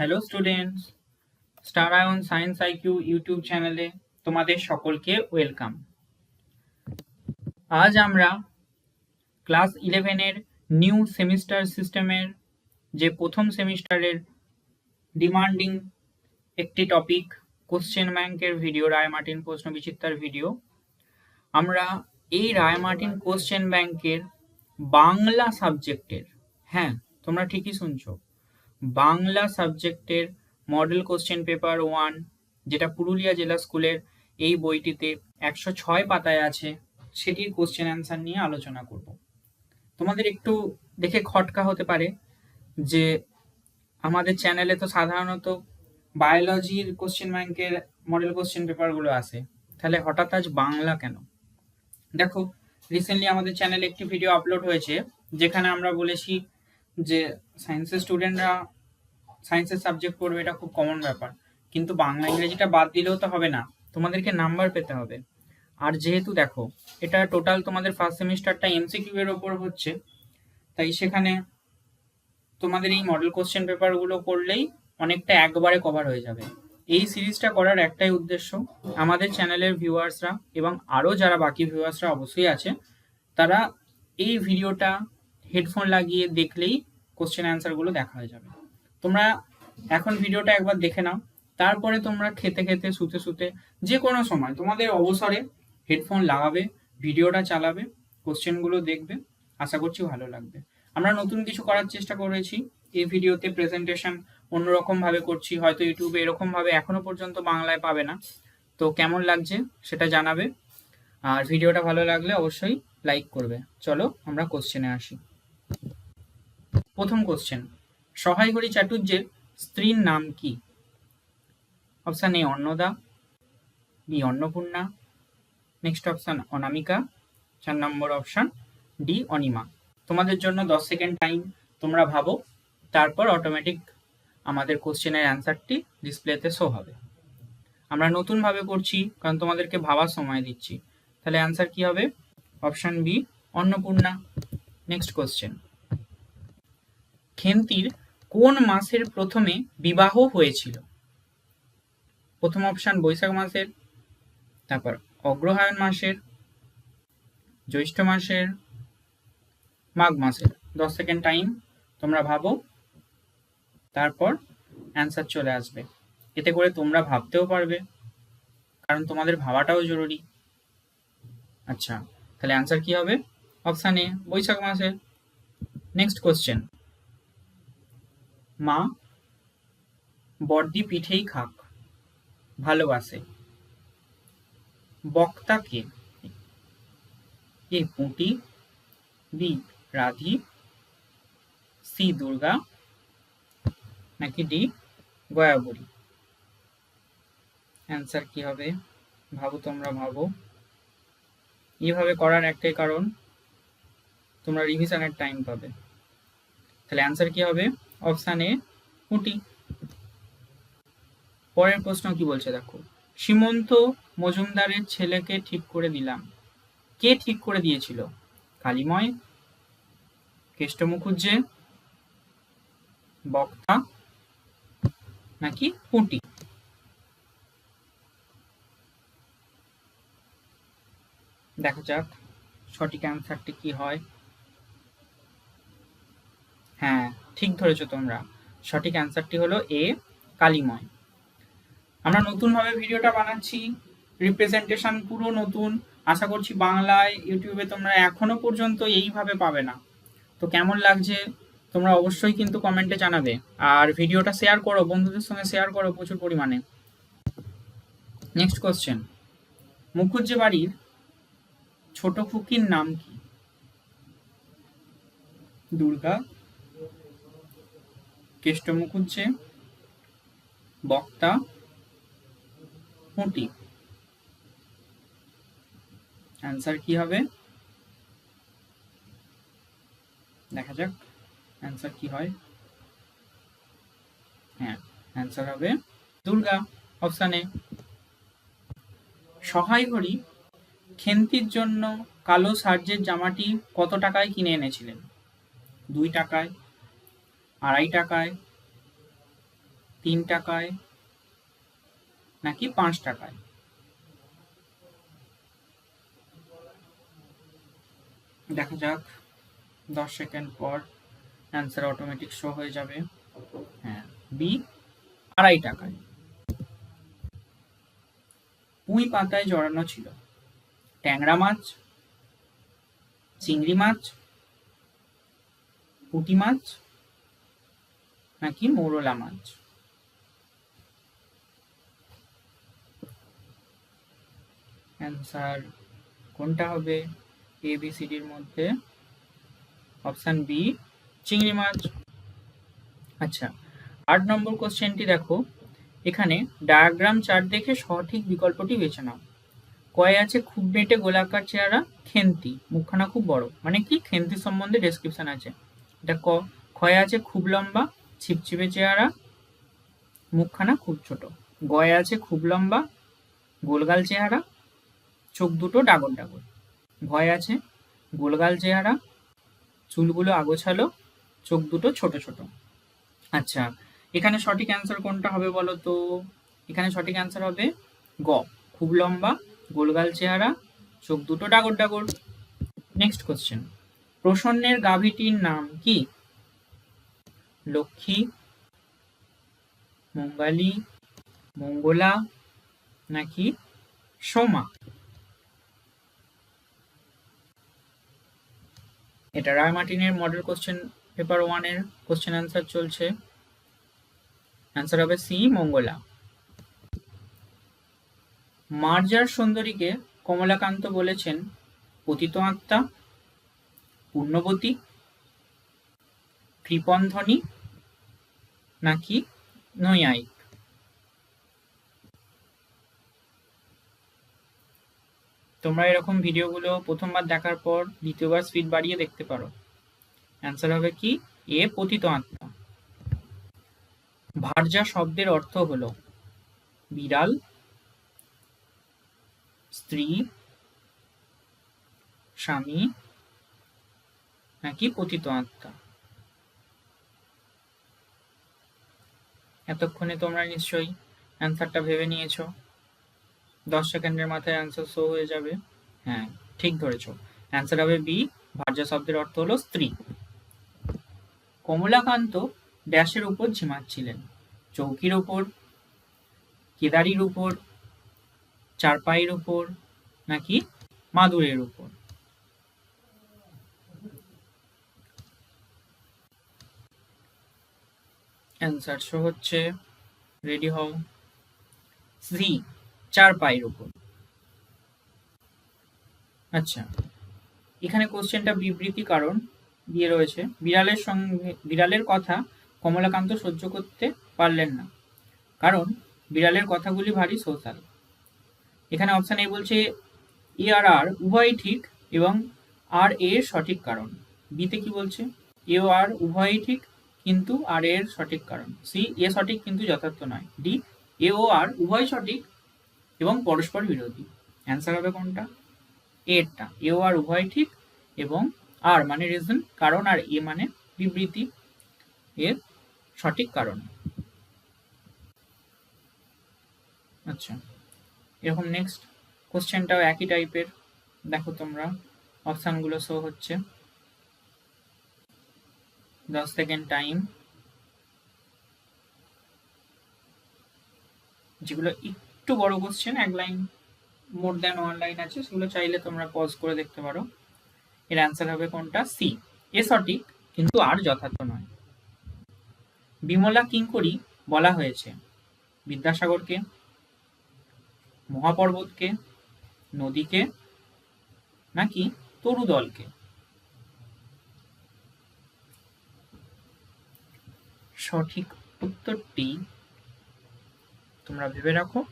Hello students star ion science IQ YouTube চ্যানেলে তোমাদের সকলকে ওয়েলকাম আজ আমরা ক্লাস ইলেভেনের নিউ সেমিস্টার সিস্টেমের যে প্রথম সেমিস্টারের ডিমান্ডিং একটি টপিক কোশ্চেন ব্যাংকের ভিডিও রায় মার্টিন প্রশ্ন বিচিত্রার ভিডিও আমরা এই রায় মার্টিন কোশ্চেন ব্যাংকের বাংলা সাবজেক্টের হ্যাঁ তোমরা ঠিকই শুনছো। বাংলা সাবজেক্টের মডেল কোশ্চেন পেপার ওয়ান যেটা পুরুলিয়া জেলা স্কুলের এই বইটিতে একশো ছয় পাতায় আছে, সেটির কোশ্চেন অ্যান্সার নিয়ে আলোচনা করব। তোমাদের একটু দেখে খটকা হতে পারে যে আমাদের চ্যানেলে তো সাধারণত বায়োলজির কোশ্চেন ব্যাংকের মডেল কোশ্চেন পেপারগুলো আসে। তাহলে হঠাৎ আজ বাংলা কেন? দেখো রিসেন্টলি আমাদের চ্যানেলে একটি ভিডিও আপলোড হয়েছে, যেখানে আমরা বলেছি যে সায়েন্সের স্টুডেন্টরা সায়েন্সের সাবজেক্ট পড়বে এটা খুব কমন ব্যাপার। কিন্তু বাংলা ইংরেজিটা বাদ দিলেও তো হবে না। তোমাদেরকে নাম্বার পেতে হবে। আর যেহেতু দেখো, এটা টোটাল তোমাদের ফার্স্ট সেমিস্টারটা এমসিকিউ এর ওপর হচ্ছে। তাই সেখানে তোমাদের এই মডেল কোশ্চেন পেপারগুলো করলেই অনেকটা একবারে কভার হয়ে যাবে। এই সিরিজটা করার একটাই উদ্দেশ্য, আমাদের চ্যানেলের ভিউয়ার্সরা এবং আরও যারা বাকি ভিউয়ার্সরা অবশ্যই আছে, তারা এই ভিডিওটা হেডফোন লাগিয়ে দেখলেই কোশ্চেন অ্যান্সারগুলো দেখা হয়ে যাবে। তোমরা এখন ভিডিওটা একবার দেখে নাও, তারপরে তোমরা খেতে খেতে, শুতে শুতে যে কোনো সময় তোমাদের অবসরে হেডফোন লাগাবে ভিডিওটা চালাবে কোশ্চেনগুলো দেখবে, আশা করছি ভালো লাগবে। আমরা নতুন কিছু করার চেষ্টা করেছি, এই ভিডিওতে প্রেজেন্টেশন অন্যরকম ভাবে করছি, হয়তো ইউটিউবে এরকম ভাবে এখনও পর্যন্ত বাংলায় পাবে না। তো কেমন লাগছে সেটা জানাবে, আর ভিডিওটা ভালো লাগলে অবশ্যই লাইক করবে। চলো আমরা কোশ্চেনে আসি। প্রথম কোশ্চেন সহায়হরি চাটুর্যের স্ত্রীর নাম কি? Option A Annada B Annapurna next option Anamika, চার নম্বর অপশান ডি অনিমা। তোমাদের জন্য দশ সেকেন্ড টাইম তোমরা ভাবো, তারপর অটোমেটিক আমাদের কোশ্চেনের অ্যান্সারটি ডিসপ্লেতে শো হবে। আমরা নতুনভাবে করছি, কারণ তোমাদেরকে ভাবার সময় দিচ্ছি। তাহলে অ্যান্সার কি হবে? Option B Annapurna. Next question খেন্তির কোন মাসের প্রথমে বিবাহ হয়েছিল? প্রথম অপশান বৈশাখ মাসের, তারপর অগ্রহায়ণ মাসের, জ্যৈষ্ঠ মাসের, মাঘ মাসের। দশ সেকেন্ড টাইম তোমরা ভাবো, তারপর অ্যান্সার চলে আসবে। এতে করে তোমরা ভাবতেও পারবে, কারণ তোমাদের ভাবাটাও জরুরি। আচ্ছা তাহলে অ্যান্সার কি হবে? অপশান এ, বৈশাখ মাসে নেক্সট কোশ্চেন মা বর্দি পিঠেই খাক, ভালোবাসে। বক্তা কে এ পুঁটি, বি রাধি, সি দুর্গা, নাকি ডি গয়াবরী অ্যান্সার কি হবে? ভাবো তোমরা, ভাবো। এইভাবে করার একটাই কারণ তোমরা রিভিশনের টাইম পাবে। তাহলে অ্যান্সার কি হবে? অপশান এ উটি পরের প্রশ্ন কি বলছে দেখো? সীমন্ত মজুমদারের ছেলেকে ঠিক করে দিলাম। কে ঠিক করে দিয়েছিল? কালিময়, কেষ্ট মুখুজ্জে, বক্তা, নাকি পুঁটি? দেখা যাক সঠিক অ্যান্সারটি কি হয়। হ্যাঁ ঠিক ধরেছো তোমরা। সঠিক অ্যান্সারটি হলো এ, কালিময়। আমরা নতুনভাবে ভিডিওটা বানাচ্ছি। রিপ্রেজেন্টেশন পুরো নতুন। আশা করছি বাংলায়, ইউটিউবে তোমরা এখনও পর্যন্ত এইভাবে পাবে না। তো কেমন লাগছে? তোমরা অবশ্যই কিন্তু কমেন্টে জানাবে। আর ভিডিওটা শেয়ার করো, বন্ধুদের সঙ্গে শেয়ার করো প্রচুর পরিমাণে। নেক্সট কোশ্চেন মুখুজ্জে বাড়ির ছোট খুকির নাম কি? দুর্গা কেষ্ট মুখুজ্জে বক্তা পুঁটি অ্যান্সার কি হবে? দেখা যাক অ্যান্সার কি হয়? হ্যাঁ অ্যান্সার হবে দুর্গা অপশানে সহায় হরি, খেন্তির জন্য কালো সার্জের জামাটি কত টাকায় কিনে এনেছিলেন? দুই টাকায় আড়াই টাকায়, তিন টাকায়, নাকি পাঁচ টাকায়? দেখা যাক, দশ সেকেন্ড পর অ্যান্সার অটোমেটিক শো হয়ে যাবে। হ্যাঁ বি, আড়াই টাকায়। পুঁই পাতায় জড়ানো ছিল। ট্যাংরা মাছ, চিংড়ি মাছ, পুঁটি মাছ নাকি মৌরলা মাছ অ্যান্সার কোনটা হবে? এ বি সি ডির মধ্যে। অপশন বি চিংড়ি মাছ। আচ্ছা আট নম্বর কোশ্চেনটি দেখো। এখানে ডায়াগ্রাম চার্ট দেখে সঠিক বিকল্পটি বেছে নাও। কয়ে আছে খুব বেটে গোলাকার চেহারা, খেন্তি। মুখখানা খুব বড়। মানে কি? খেন্তি সম্বন্ধে ডেসক্রিপশন আছে। এটা ক? ক্ষয়ে আছে খুব লম্বা ছিপছিপে চেহারা, মুখখানা খুব ছোট। গয়ে আছে খুব লম্বা, গোলগাল চেহারা, চোখ দুটো ডাগর ডাগর। ভয় আছে গোলগাল চেহারা, চুলগুলো আগোছালো, চোখ দুটো ছোট ছোট। আচ্ছা এখানে সঠিক অ্যান্সার কোনটা হবে বলো তো? এখানে সঠিক অ্যান্সার হবে গ। খুব লম্বা, গোলগাল চেহারা, চোখ দুটো ডাগর ডাগর। নেক্সট কোশ্চেন প্রসন্নের গাভীটির নাম কি? লক্ষ্মী, মঙ্গালী, মঙ্গলা নাকি সোমা? এটা রায় মার্টিনের মডেল কোশ্চেন পেপার ওয়ানের কোশ্চেন অ্যান্সার চলছে। অ্যান্সার হবে সি, মঙ্গলা। মার্জার সুন্দরীকে কমলাকান্ত বলেছেন, পতিত আত্মা, পূর্ণবতী কৃপন্ধনী নাকি নৈয়ায়িক? তোমরা এরকম ভিডিওগুলো প্রথমবার দেখার পর দ্বিতীয়বার স্পিড বাড়িয়ে দেখতে পারো। অ্যান্সার হবে কি? এ পতিত আত্মা। ভার্যা শব্দের অর্থ হলো বিড়াল, স্ত্রী, স্বামী নাকি পতিত আত্মা। এতক্ষণে তোমরা নিশ্চয়ই অ্যান্সারটা ভেবে নিয়েছো। দশ সেকেন্ডের মাথায় অ্যান্সার শো হয়ে যাবে। হ্যাঁ ঠিক ধরেছো। অ্যান্সার হবে বি ভার্যা শব্দের অর্থ হলো স্ত্রী। কমলাকান্ত ড্যাশের উপর ঝিমাচ্ছিলেন। চৌকির উপর, কেদারির উপর, চারপাইয়ের উপর, নাকি মাদুরের উপর। অ্যান্সার শো হচ্ছে রেডি হও। সি চার পায়ের উপর। আচ্ছা এখানে কোশ্চেনটা বিবৃতি কারণ দিয়ে রয়েছে। বিড়ালের সঙ্গে, বিড়ালের কথা কমলাকান্ত সহ্য করতে পারলেন না। কারণ বিড়ালের কথাগুলি ভারী সোশ্যাল। এখানে অপশান এ বলছে এ আর আর উভয়ই ঠিক এবং আর এর সঠিক কারণ। বিতে কি বলছে? এ আর উভয়ই ঠিক কিন্তু আর এর সঠিক কারণ। সি এ সঠিক কিন্তু যথার্থ নয়। ডি এ ও আর উভয় সঠিক এবং পরস্পর বিরোধী। অ্যান্সার হবে কোনটা? এরটা এ ও আর উভয় ঠিক এবং আর মানে রিজন কারণ আর এ মানে বিবৃতি এর সঠিক কারণ। আচ্ছা এরকম নেক্সট কোশ্চেনটাও একই টাইপের দেখো তোমরা অপশানগুলো শো হচ্ছে। দশ সেকেন্ড টাইম যেগুলো একটু বড় কোশ্চেন এক line more than one line আছে, সেগুলো চাইলে তোমরা পজ করে দেখতে পারো। এর অ্যান্সার হবে কোনটা? সি এ সঠিক, কিন্তু আর যথার্থ নয়। বিমলা কিঙ্করি বলা হয়েছে, বিদ্যাসাগরকে, মহাপর্বতকে, নদীকে, নাকি তরুদলকে? সঠিক উত্তরটি তোমরা ভেবে রাখো।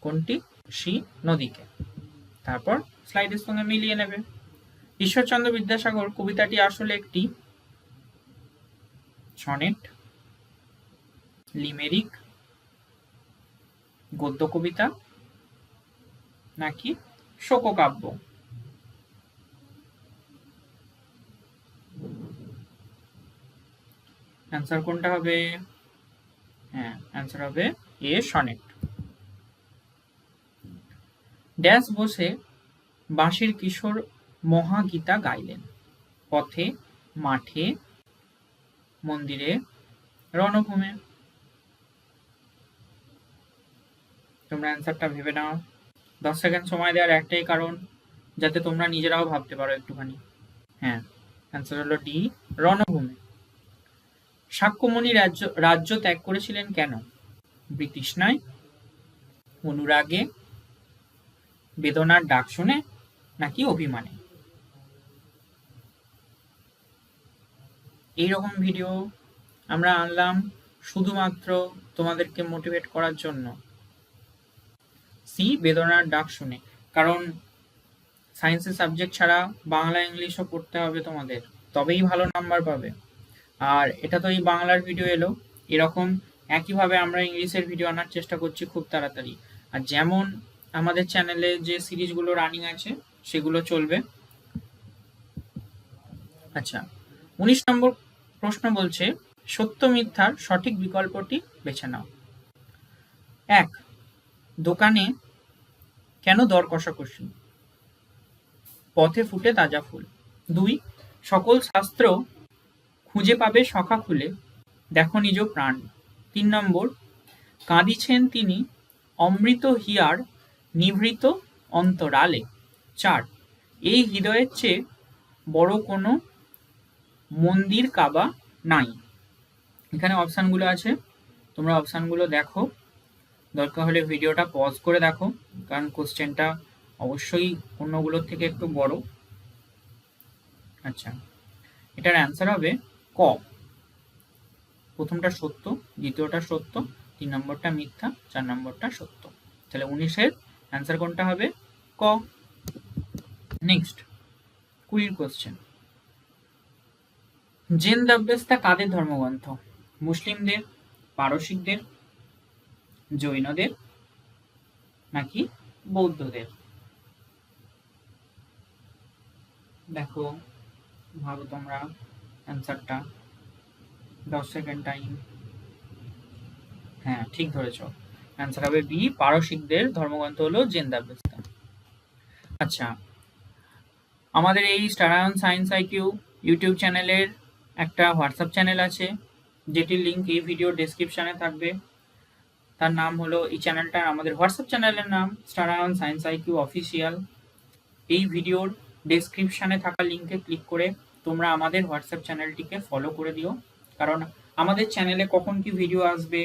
কোনটি? সি, নদীকে। তারপর স্লাইডের সঙ্গে মিলিয়ে নেবে। ঈশ্বরচন্দ্র বিদ্যাসাগর কবিতাটি আসলে একটি সনেট, লিমেরিক, গদ্য কবিতা নাকি শোককাব্য। অ্যান্সার কোনটা হবে? হ্যাঁ অ্যান্সার হবে এ সনেট ড্যাশ বসে বাঁশির কিশোর মহাগীতা গাইলেন। পথে, মাঠে, মন্দিরে, রণভূমে। তোমরা অ্যান্সারটা ভেবে নাও। দশ সেকেন্ড সময় দেওয়ার একটাই কারণ, যাতে তোমরা নিজেরাও ভাবতে পারো একটুখানি। হ্যাঁ অ্যান্সার হলো ডি, রণভূমি। সাক্ষ্যমণি রাজ্য রাজ্য ত্যাগ করেছিলেন কেন? বৃতৃষ্ণায় অনুরাগে? বেদনার ডাক শুনে? নাকি অভিমানে? এইরকম ভিডিও আমরা আনলাম শুধুমাত্র তোমাদেরকে মোটিভেট করার জন্য। সি, বেদনার ডাক শুনে। কারণ সায়েন্সের সাবজেক্ট ছাড়া বাংলা ইংলিশও পড়তে হবে তোমাদের। তবেই ভালো নাম্বার পাবে। আর এটা তো এই বাংলার ভিডিও এলো। এরকম একইভাবে আমরা ইংলিশের ভিডিও আনার চেষ্টা করছি খুব তাড়াতাড়ি। আর যেমন আমাদের চ্যানেলে যে সিরিজগুলো রানিং আছে, সেগুলো চলবে। আচ্ছা উনিশ নম্বর প্রশ্ন বলছে, সত্য মিথ্যার সঠিক বিকল্পটি বেছে নাও। এক, দোকানে কেন দর কষাকষি? পথে ফুটে তাজা ফুল। দুই, সকল শাস্ত্র খুঁজে পাবে সখা খুলে। দেখো নিজ প্রাণ। তিন নম্বর, কাঁদিছেন তিনি অমৃত হিয়ার নিভৃত অন্তরালে। চার, এই হৃদয়ের চেয়ে বড় কোনো মন্দির কাবা নাই। এখানে অপশানগুলো আছে। তোমরা অপশানগুলো দেখো। দরকার হলে ভিডিওটা পজ করে দেখো, কারণ কোশ্চেনটা অবশ্যই অন্যগুলোর থেকে একটু বড়। আচ্ছা এটার অ্যান্সার হবে ক। প্রথমটা সত্য, দ্বিতীয়টা সত্য, তিন নম্বরটা মিথ্যা, চার নম্বরটা সত্য। তাহলে উনিশের অ্যান্সার কোনটা হবে? ক। নেক্সট কুড়ির কোশ্চেন জেন দাব্যস্তা কাদের ধর্মগ্রন্থ? মুসলিমদের, পারসিকদের, জৈনদের, নাকি বৌদ্ধদের? দেখো, ভাবো তোমরা। অ্যান্সারটা। দশ সেকেন্ড টাইম। হ্যাঁ ঠিক ধরেছ। অ্যান্সার হবে বি, পারসিকদের ধর্মগ্রন্থ হলো জেন্দাবেস্তা আচ্ছা আমাদের এই স্টারায়ন সায়েন্স আইকিউ ইউটিউব চ্যানেলের একটা হোয়াটসঅ্যাপ চ্যানেল আছে। যেটির লিঙ্ক এই ভিডিও ডেসক্রিপশানে থাকবে। তার নাম হলো, এই চ্যানেলটার আমাদের হোয়াটসঅ্যাপ চ্যানেলের নাম, স্টারায়ন সায়েন্স আইকিউ অফিসিয়াল। এই ভিডিওর ডেসক্রিপশানে থাকা লিঙ্কে ক্লিক করে তোমরা আমাদের হোয়াটসঅ্যাপ চ্যানেলটিকে ফলো করে দিও। কারণ আমাদের চ্যানেলে কখন কি ভিডিও আসবে,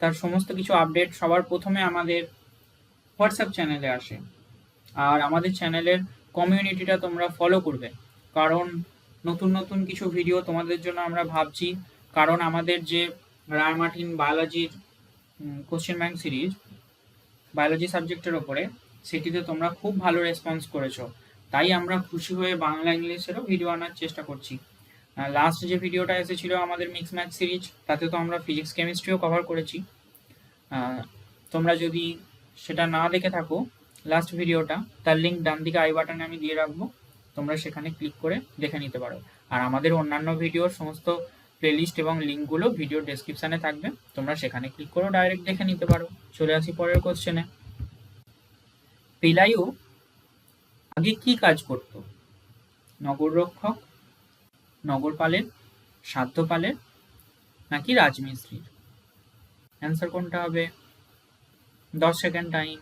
তার সমস্ত কিছু আপডেট সবার প্রথমে আমাদের হোয়াটসঅ্যাপ চ্যানেলে আসে। আর আমাদের চ্যানেলের কমিউনিটিটা তোমরা ফলো করবে। কারণ নতুন নতুন কিছু ভিডিও তোমাদের জন্য আমরা ভাবছি। কারণ আমাদের যে রায়মার্টিন বায়োলজির কোশ্চেন ব্যাংক সিরিজ বায়োলজি সাবজেক্টের ওপরে, সেটিতে তোমরা খুব ভালো রেসপন্স করেছ। তাই আমরা খুশি হয়ে বাংলা ইংলিশেরও ভিডিও আনার চেষ্টা করছি। লাস্ট যে ভিডিওটা এসেছিল আমাদের মিক্স ম্যাথ সিরিজ তাতে তো আমরা ফিজিক্স কেমিস্ট্রিও কভার করেছি। তোমরা যদি সেটা না দেখে থাকো লাস্ট ভিডিওটা তার লিঙ্ক ডান দিকে আই বাটনে আমি দিয়ে রাখব, তোমরা সেখানে ক্লিক করে দেখে নিতে পারো। আর আমাদের অন্যান্য ভিডিওর সমস্ত প্লেলিস্ট এবং লিঙ্কগুলো ভিডিও ডেসক্রিপশানে থাকবে, তোমরা সেখানে ক্লিক করে ডাইরেক্ট দেখে নিতে পারো। চলে আসি পরের কোশ্চেনে পিলাইও আগে কি কাজ করত? নগর রক্ষক, নগরপালের, সাধ্যপালের, নাকি রাজমিস্ত্রির? অ্যান্সার কোনটা হবে? দশ সেকেন্ড টাইম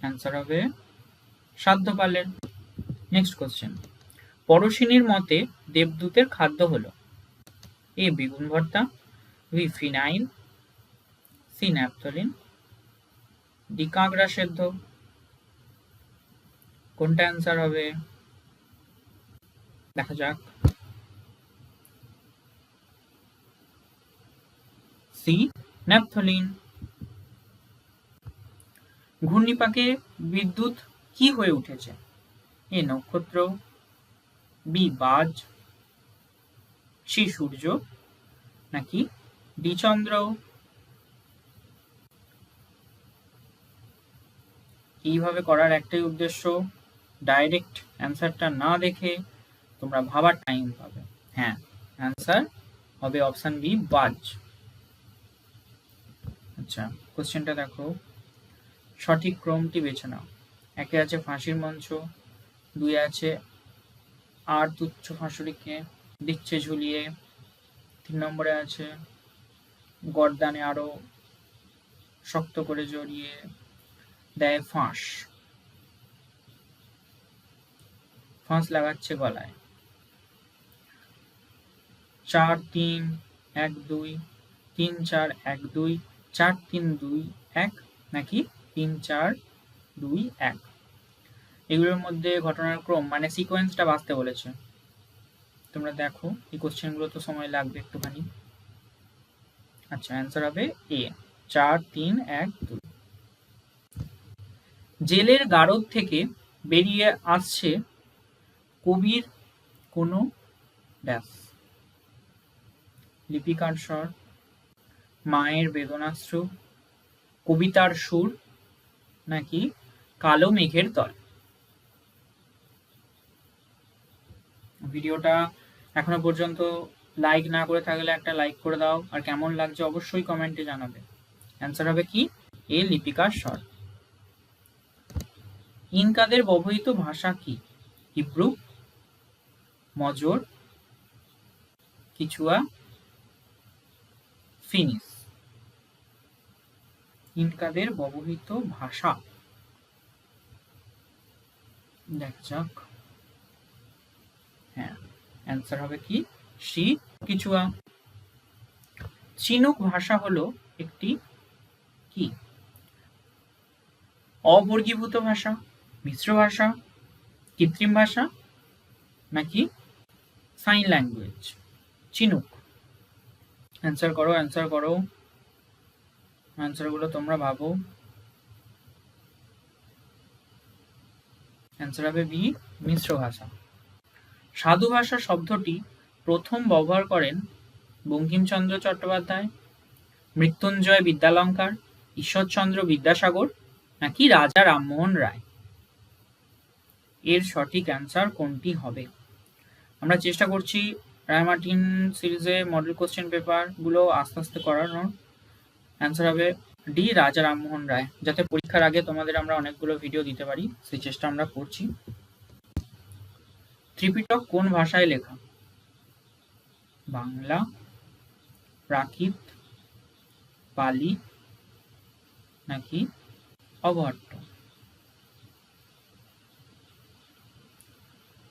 অ্যান্সার হবে সাধ্যপালের। নেক্সট কোশ্চেন পরশিনীর মতে দেবদূতের খাদ্য হলো? এ, বেগুন ভর্তা, B, phenyl, C, naphthalene D কাঁকড়া সেদ্ধ। কোনটা অ্যান্সার হবে? দেখা যাক। সি ন্যাপথলিন ঘূর্ণিপাকে বিদ্যুৎ কি হয়ে উঠেছে? এ নক্ষত্র বি বাজ। সি সূর্য। নাকি ডি চন্দ্র। এইভাবে করার একটাই উদ্দেশ্য ডাইরেক্ট অ্যান্সারটা না দেখে তোমরা ভাবার টাইম পাবে। হ্যাঁ অ্যান্সার হবে অপশন বি বাজ। আচ্ছা কোশ্চেনটা দেখো। সঠিক ক্রমটি বেছে নাও। একে আছে ফাঁসির মঞ্চ, দুই আছে আর তুচ্ছ ফাঁসুরিকে দিচ্ছে ঝুলিয়ে, তিন নম্বরে আছে গরদানে আরও শক্ত করে জড়িয়ে দেয় ফাঁস। ফাঁস লাগাচ্ছে গলায়। চার তিন এক দুই, তিন চার এক দুই, চার তিন দুই এক নাকি তিন চার দুই এক। এগুলোর মধ্যে ঘটনার ক্রম মানে সিকোয়েন্সটা বাঁচতে বলেছে। তোমরা দেখো, এই কোশ্চেনগুলো তো সময় লাগবে একটুখানি। আচ্ছা অ্যান্সার হবে এ চার তিন এক দুই। জেলের গারদ থেকে বেরিয়ে আসছে কবির কোনো ব্যাস। লিপিকার স্বর, মায়ের বেদনাশ্রু কবিতার সুর, নাকি কালো মেঘের দল ভিডিওটা এখনও পর্যন্ত লাইক না করে থাকলে একটা লাইক করে দাও। আর কেমন লাগছে অবশ্যই কমেন্টে জানাবে। অ্যান্সার হবে কি? এ লিপিকার স্বর। ইনকাদের ব্যবহৃত ভাষা কি? Hebrew, মজর, কিচুয়া, finish. ইনকাদের ব্যবহৃত ভাষা। দেখ, যাক। হ্যাঁ অ্যান্সার হবে কি? C Quechua. চিনুক ভাষা হলো একটি কি? অবর্গীভূত ভাষা। মিশ্র ভাষা, কৃত্রিম ভাষা, নাকি সাইন ল্যাঙ্গুয়েজ চিনুক। অ্যান্সার করো অ্যান্সার করো। অ্যান্সারগুলো তোমরা ভাবো। অ্যান্সার হবে বি, মিশ্র ভাষা। সাধু ভাষা শব্দটি প্রথম ব্যবহার করেন বঙ্কিমচন্দ্র চট্টোপাধ্যায়, মৃত্যুঞ্জয় বিদ্যালঙ্কার, ঈশ্বরচন্দ্র বিদ্যাসাগর, নাকি রাজা রামমোহন রায়। এর সঠিক অ্যান্সার কোনটি হবে? আমরা চেষ্টা করছি রায়মার্টিন সিরিজে মডেল কোশ্চেন পেপারগুলো আস্তে আস্তে করানোর। অ্যান্সার হবে ডি রাজা রামমোহন রায়, যাতে পরীক্ষার আগে তোমাদের আমরা অনেকগুলো ভিডিও দিতে পারি, সেই চেষ্টা আমরা করছি। ত্রিপিটক কোন ভাষায় লেখা? বাংলা প্রাকৃত পালি নাকি অবহট্ট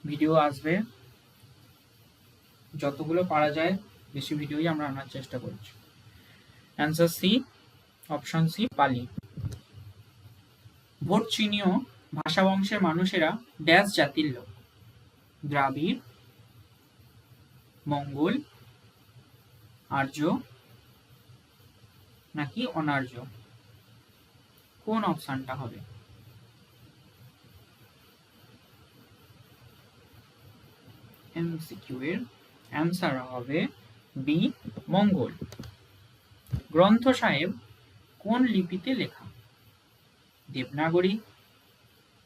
ভিডিও আসবে। যতগুলো পারা যায়, বেশি ভিডিওই আমরা আনার চেষ্টা করছি। Answer C option C Pali vote চীনীয় ভাষা বংশের মানুষেরা ড্যাশ জাতির লোক। দ্রাবিড়, মঙ্গল, আর্য, নাকি অনার্য? কোন অপশনটা হবে? এমসিকিউ এর অ্যান্সার হবে বি মঙ্গল। গ্রন্থ সাহেব কোন লিপিতে লেখা? দেবনাগরী,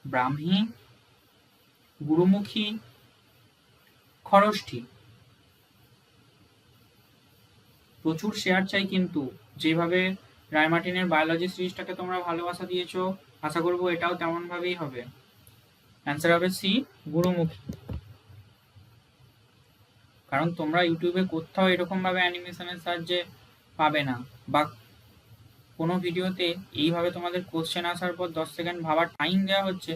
ব্রাহ্মী, গুরুমুখী, খরষ্ঠী। প্রচুর শেয়ার চাই কিন্তু, যেভাবে রায়মার্টিনের বায়োলজি সিরিজটাকে তোমরা ভালোবাসা দিয়েছ, আশা করব এটাও তেমন ভাবেই হবে। অ্যান্সার হবে সি, গুরুমুখী। কারণ তোমরা ইউটিউবে কোথাও এরকমভাবে অ্যানিমেশনের সাহায্যে পাবে না। বা কোনো ভিডিওতে এইভাবে তোমাদের কোশ্চেন আসার পর দশ সেকেন্ড ভাবার টাইম দেওয়া হচ্ছে,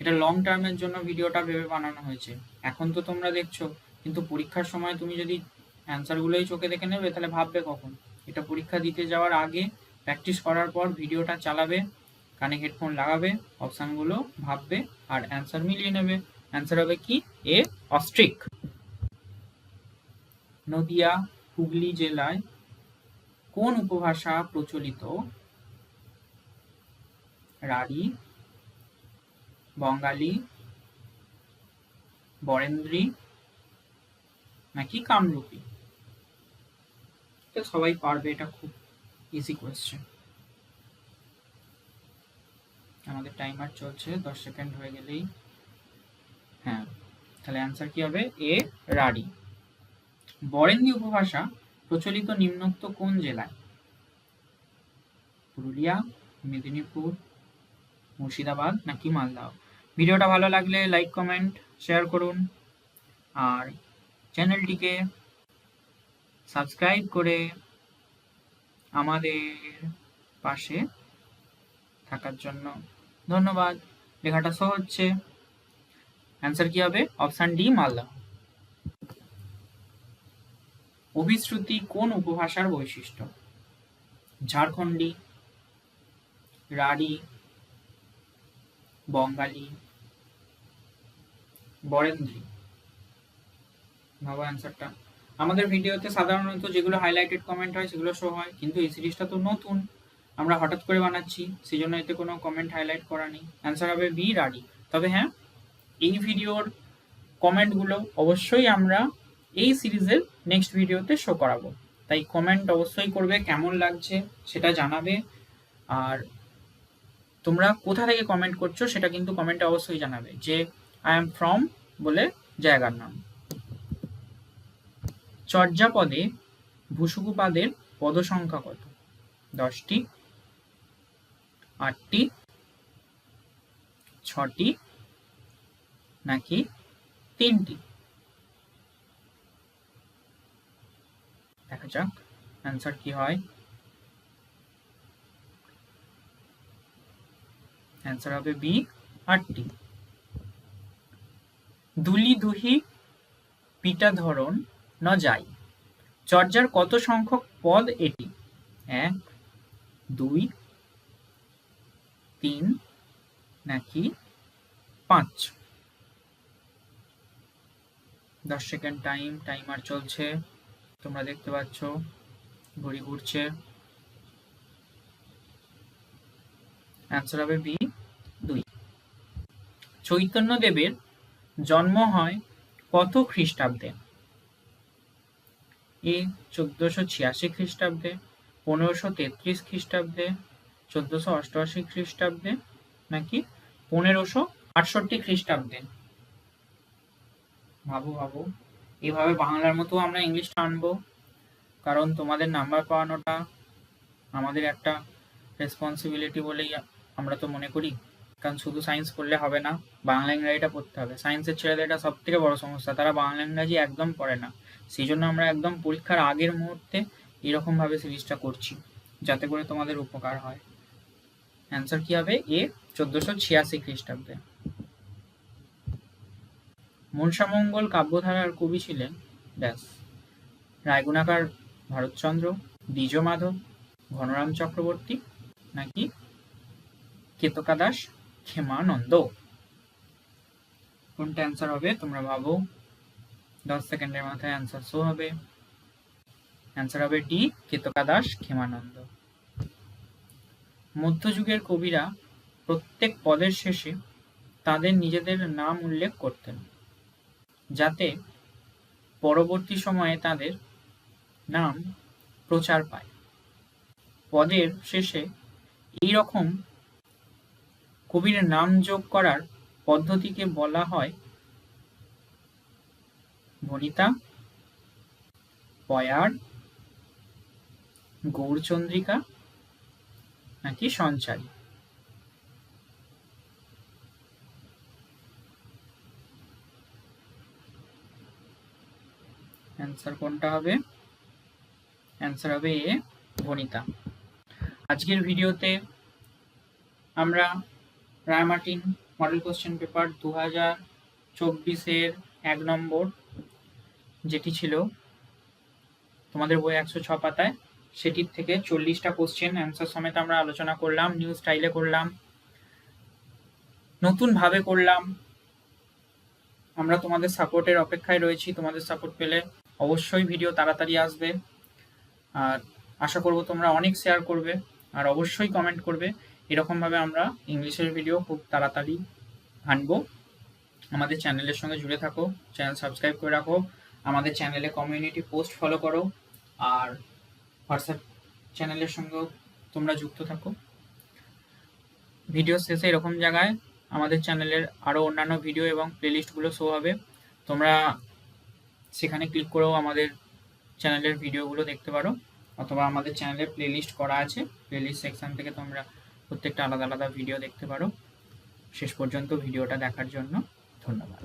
এটা লং টার্মের জন্য ভিডিওটা ভেবে বানানো হয়েছে। এখন তো তোমরা দেখছ, কিন্তু পরীক্ষার সময় তুমি যদি অ্যান্সারগুলোই চোখে দেখে নেবে, তাহলে ভাববে কখন? এটা পরীক্ষা দিতে যাওয়ার আগে প্র্যাকটিস করার পর ভিডিওটা চালাবে, কানে হেডফোন লাগাবে অপশানগুলো ভাববে, আর অ্যান্সার মিলিয়ে নেবে। অ্যান্সার হবে কি? এ অস্ট্রিক নদিয়া, হুগলি জেলায় কোন উপভাষা প্রচলিত? রাঢ়ী, বঙ্গালী, বরেন্দ্রী নাকি কামরূপী? সবাই পারবে এটা খুব ইজি কোয়েশ্চেন আমাদের টাইমার চলছে, দশ সেকেন্ড হয়ে গেলেই হ্যাঁ তাহলে অ্যান্সার কি হবে? এ রাডি বরেন্দ্রী উপভাষা প্রচলিত নিম্নোক্ত কোন জেলায়? পুরুলিয়া, মেদিনীপুর, মুর্শিদাবাদ নাকি মালদহ ভিডিওটা ভালো লাগলে লাইক, কমেন্ট, শেয়ার করুন। আর চ্যানেলটিকে সাবস্ক্রাইব করে আমাদের পাশে থাকার জন্য ধন্যবাদ। লেখাটা শো হচ্ছে। অ্যান্সার কি হবে? Option D, Malda. অভিশ্রুতি কোন উপভাষার বৈশিষ্ট্য? ঝাড়খণ্ডী, রাঢ়ী, বঙ্গালী, বরেন্দ্রী? ভাবো অ্যান্সারটা আমাদের ভিডিওতে সাধারণত যেগুলো হাইলাইটেড কমেন্ট হয় সেগুলো শো হয়, কিন্তু এই সিরিজটা তো নতুন। আমরা হঠাৎ করে বানাচ্ছি সেই জন্য এতে কোনো কমেন্ট হাইলাইট করা নেই। অ্যান্সার হবে বি রাডি তবে হ্যাঁ এই ভিডিওর কমেন্টগুলো অবশ্যই আমরা এই সিরিজের নেক্সট ভিডিওতে শো করাবো। তাই কমেন্ট অবশ্যই করবে, কেমন লাগছে সেটা জানাবে। আর তোমরা কোথা থেকে কমেন্ট করছ সেটা কিন্তু কমেন্টে অবশ্যই জানাবে যে আই এম ফ্রম বলে জায়গার নাম। চর্যাপদে ভূসুকুপাদের পদ সংখ্যা কত? দশটি, আটটি, ছটি, নাকি তিনটি? দেখা যাক অ্যান্সার কি হয়? অ্যান্সার হবে বি আটটি। দুলি দুহি পিটা ধরন ন যাই। চর্যার কত সংখ্যক পদ এটি? এক, দুই, তিন, নাকি পাঁচ? দশ সেকেন্ড টাইম টাইমার চলছে। তোমরা দেখতে পাচ্ছ, ঘড়ি ঘুরছে। অ্যান্সার হবে বি, দুই। চৈতন্য দেবের জন্ম হয় কত খ্রিস্টাব্দে? এ, চোদ্দশো ছিয়াশি খ্রিস্টাব্দে, পনেরোশো তেত্রিশ খ্রিস্টাব্দে, চোদ্দশো অষ্টআশি খ্রিস্টাব্দে, নাকি পনেরোশো আটষট্টি খ্রিস্টাব্দে? ভাবো ভাবো। এভাবে বাংলার মতো আমরা ইংলিশটা আনব। কারণ তোমাদের নাম্বার পাওয়ানোটা আমাদের একটা রেসপন্সিবিলিটি বলেই আমরা তো মনে করি। কারণ শুধু সায়েন্স পড়লে হবে না, বাংলা ইংরাজিটা পড়তে হবে। সায়েন্সের ছেলেদের এটা সব থেকে বড় সমস্যা, তারা বাংলা ইংরাজি একদম পড়ে না। সেই জন্য আমরা একদম পরীক্ষার আগের মুহূর্তে এরকমভাবে সিরিজটা করছি, যাতে করে তোমাদের উপকার হয়। অ্যান্সার কি হবে? এ চোদ্দোশো ছিয়াশি খ্রিস্টাব্দে। মনসামঙ্গল কাব্যধারার কবি ছিলেন, ব্যাস। রায়গুণাকার ভারতচন্দ্র দ্বিজ মাধব ঘনরাম চক্রবর্তী, নাকি কেতকা দাস, ক্ষেমানন্দ? কোনটা অ্যান্সার হবে, তোমরা ভাবো। দশ সেকেন্ডের মাথায় অ্যান্সার শো হবে। অ্যান্সার হবে ডি, কেতকা দাস, ক্ষেমানন্দ। মধ্যযুগের কবিরা প্রত্যেক পদের শেষে তাদের নিজেদের নাম উল্লেখ করতেন। যাতে পরবর্তী সময়ে তাদের নাম প্রচার পায়। পদের শেষে এই রকম কবির নাম যোগ করার পদ্ধতিকে বলা হয় বনিতা, পয়ার, গৌরচন্দ্রিকা নাকি সঞ্চারী। অ্যান্সার কোনটা হবে? অ্যান্সার হবে এ বনিতা আজকের ভিডিওতে আমরা রায়মার্টিন মডেল কোশ্চেন পেপার দু হাজার চব্বিশের এক নম্বর, যেটি ছিল তোমাদের বই একশো ছ পাতায়, সেটির থেকে চল্লিশটা কোশ্চেন অ্যান্সার সমেত আমরা আলোচনা করলাম নিউ স্টাইলে করলাম নতুনভাবে করলাম। আমরা তোমাদের সাপোর্টের অপেক্ষায় রয়েছি, তোমাদের সাপোর্ট পেলে অবশ্যই ভিডিও তাড়াতাড়ি আসবে। আর আশা করব তোমরা অনেক শেয়ার করবে। আর অবশ্যই কমেন্ট করবে। এরকমভাবে আমরা ইংলিশের ভিডিও খুব তাড়াতাড়ি আনব। আমাদের চ্যানেলের সঙ্গে জুড়ে থাকো, চ্যানেল সাবস্ক্রাইব করে রাখো, আমাদের চ্যানেলে কমিউনিটি পোস্ট ফলো করো, আর হোয়াটসঅ্যাপ চ্যানেলের সঙ্গেও তোমরা যুক্ত থাকো। ভিডিও শেষে এরকম জায়গায় আমাদের চ্যানেলের আরও অন্যান্য ভিডিও এবং প্লেলিস্টগুলো শো হবে। তোমরা সেখানে ক্লিক করেও আমাদের চ্যানেলের ভিডিওগুলো দেখতে পারো। অথবা আমাদের চ্যানেলে প্লেলিস্ট করা আছে। প্লেলিস্ট সেকশন থেকে তোমরা প্রত্যেকটা আলাদা আলাদা ভিডিও দেখতে পারো। শেষ পর্যন্ত ভিডিওটা দেখার জন্য ধন্যবাদ।